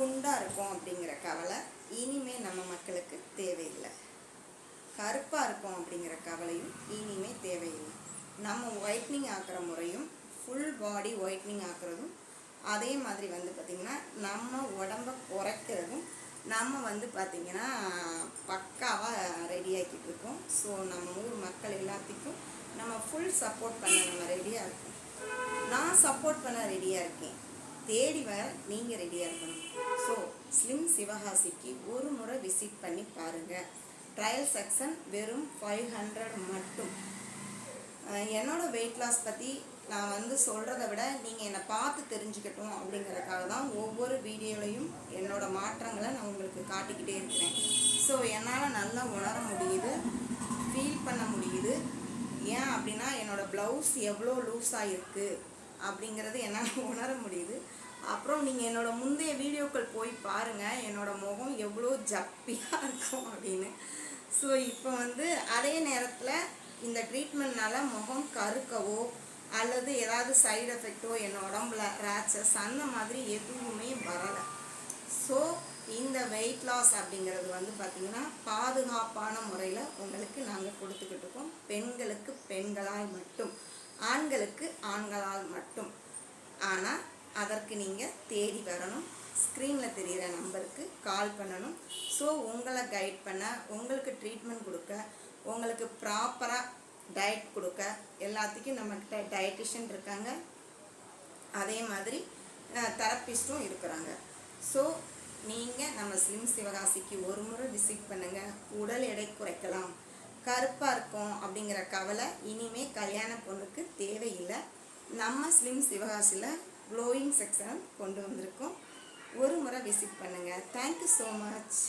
குண்டாக இருக்கும் அப்படிங்கிற கவலை இனிமே நம்ம மக்களுக்கு தேவையில்லை. கருப்பாக இருக்கும் அப்படிங்கிற கவலையும் இனிமே தேவையில்லை. நம்ம ஒயிட்னிங் ஆக்கிற முறையும் ஃபுல் பாடி ஒயிட்னிங் ஆக்குறதும் அதே மாதிரி வந்து பார்த்திங்கன்னா நம்ம உடம்ப குறைக்கிறதும் நம்ம வந்து பார்த்திங்கன்னா பக்காவாக ரெடி ஆக்கிட்டு இருக்கோம். ஸோ நம்ம ஊர் மக்கள் எல்லாத்துக்கும் நம்ம ஃபுல் சப்போர்ட் பண்ண நம்ம ரெடியாக இருக்கோம். நான் சப்போர்ட் பண்ண ரெடியாக இருக்கேன். தேடி வர நீங்கள் ரெடியாக இருக்கணும். ஸோ ஸ்லிம் சிவகாசிக்கு ஒரு முறை விசிட் பண்ணி பாருங்கள் ட்ரையல் செக்ஷன் வெறும் ஃபைவ் ஹண்ட்ரட் மட்டும். என்னோடய என்னோட வெயிட் லாஸ் பற்றி நான் வந்து சொல்கிறத விட நீங்கள் என்னை பார்த்து தெரிஞ்சுக்கட்டும் அப்படிங்கிறதுக்காக தான் ஒவ்வொரு வீடியோலையும் என்னோட மாற்றங்களை நான் உங்களுக்கு காட்டிக்கிட்டே இருக்கிறேன். ஸோ என்னால் நல்லா உணர முடியுது ஃபீல் பண்ண முடியுது. ஏன் அப்படின்னா என்னோட ப்ளவுஸ் எவ்வளோ லூஸாக இருக்குது அப்படிங்கிறது என்னால் உணர முடியுது. அப்புறம் நீங்கள் என்னோட முந்தைய வீடியோக்கள் போய் பாருங்கள் என்னோடய முகம் எவ்வளோ ஜப்பியாக இருக்கும் அப்படின்னு. ஸோ இப்போ வந்து அதே நேரத்தில் இந்த ட்ரீட்மெண்ட்னால முகம் கருக்கவோ அல்லது ஏதாவது சைடு எஃபெக்டோ என் உடம்புல ரேச்சஸ் அந்த மாதிரி எதுவுமே வரலை. ஸோ இந்த வெயிட் லாஸ் அப்படிங்கிறது வந்து பார்த்திங்கன்னா பாதுகாப்பான முறையில் உங்களுக்கு நாங்கள் கொடுத்துக்கிட்டு இருக்கோம். பெண்களுக்கு பெண்களாய் மட்டும். ஆண்களுக்கு ஆண்களால் மட்டும். ஆனால் அதற்கு நீங்கள் தேடி வரணும். ஸ்க்ரீனில் தெரிகிற நம்பருக்கு கால் பண்ணணும். ஸோ உங்களை கைட் பண்ண உங்களுக்கு ட்ரீட்மெண்ட் கொடுக்க உங்களுக்கு ப்ராப்பராக டயட் கொடுக்க எல்லாத்துக்கும் நம்மக்கிட்ட டயட்டிஷியன் இருக்காங்க. அதே மாதிரி தெரப்பிஸ்ட்டும் இருக்கிறாங்க. ஸோ நீங்கள் நம்ம ஸ்லிம் சிவகாசிக்கு ஒரு முறை விசிட் பண்ணுங்கள் உடல் எடை குறைக்கலாம். கருப்பாக இருக்கும் அப்படிங்கிற கவலை இனிமே கல்யாண பொண்ணுக்கு தேவையில்லை. நம்ம ஸ்லிம் சிவகாசியில் க்ளோயிங் செக்ஷன் கொண்டு வந்திருக்கோம். ஒரு முறை விசிட் பண்ணுங்கள் தேங்க்யூ ஸோ மச்